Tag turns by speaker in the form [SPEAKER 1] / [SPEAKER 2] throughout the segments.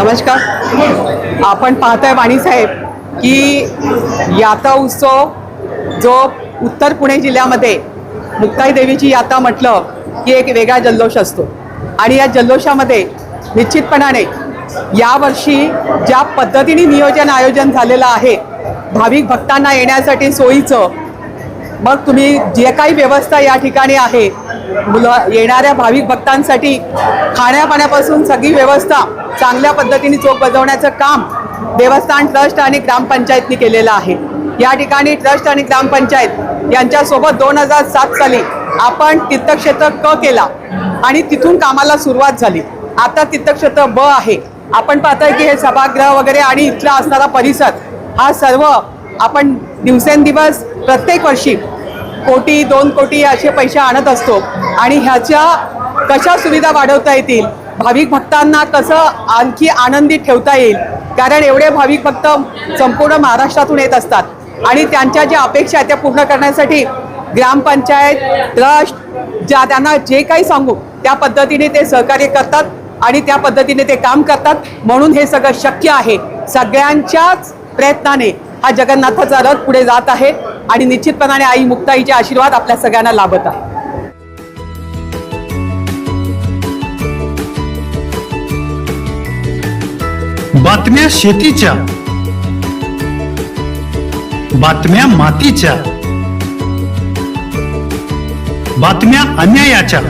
[SPEAKER 1] नमस्कार. आपण पाहताय वाणीसाहेब की यात्रा उत्सव जो उत्तर पुणे जिल्ह्यामध्ये मुक्ताई देवीची यात्रा म्हटलं की एक वेगळा जल्लोष असतो. आणि या जल्लोषामध्ये निश्चितपणाने यावर्षी ज्या पद्धतीने नियोजन आयोजन झालेलं आहे भाविक भक्तांना येण्यासाठी सोयीचं मग तुम्ही जे काही व्यवस्था या ठिकाणी आहे मुलं येणाऱ्या भाविक भक्तांसाठी खाण्यापाण्यापासून सगळी व्यवस्था चांगल्या पद्धतीने चोख बजावण्याचं काम देवस्थान ट्रस्ट आणि ग्रामपंचायतनी केलेलं आहे. या ठिकाणी ट्रस्ट आणि ग्रामपंचायत यांच्यासोबत दोन हजार सात साली आपण तीर्थक्षेत्र क केला आणि तिथून कामाला सुरुवात झाली. आता तीर्थक्षेत्र ब आहे. आपण पाहतोय की हे सभागृह वगैरे आणि इथला असणारा परिसर हा सर्व आपण दिवसेंदिवस प्रत्येक वर्षी कोटी दोन कोटी असे पैसे आणत असतो. आणि ह्याच्या कशा सुविधा वाढवता येतील? भाविक भक्तांना कसं आणखी आनंदी ठेवता येईल? कारण एवढे भाविक भक्त संपूर्ण महाराष्ट्रातून येत असतात. आणि त्यांच्या ज्या अपेक्षा आहेत त्या पूर्ण करण्यासाठी ग्रामपंचायत ट्रस्ट ज्या त्यांना जे काही सांगू त्या पद्धतीने ते सहकार्य करतात आणि त्या पद्धतीने ते काम करतात. म्हणून हे सगळं शक्य आहे. सगळ्यांच्याच प्रयत्नाने हा जगन्नाथाचा रथ पुढे जात आहे. आणि निश्चितपणाने आई मुक्ताईचे आशीर्वाद आपल्या सगळ्यांना लाभत आहे.
[SPEAKER 2] बातम्या शेतीच्या बातम्या मातीच्या बातम्या अन्यायाच्या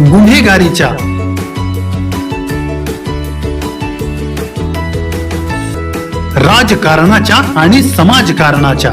[SPEAKER 2] गुन्हेगारीच्या. राजकारणाच्या आणि समाजकारणाच्या.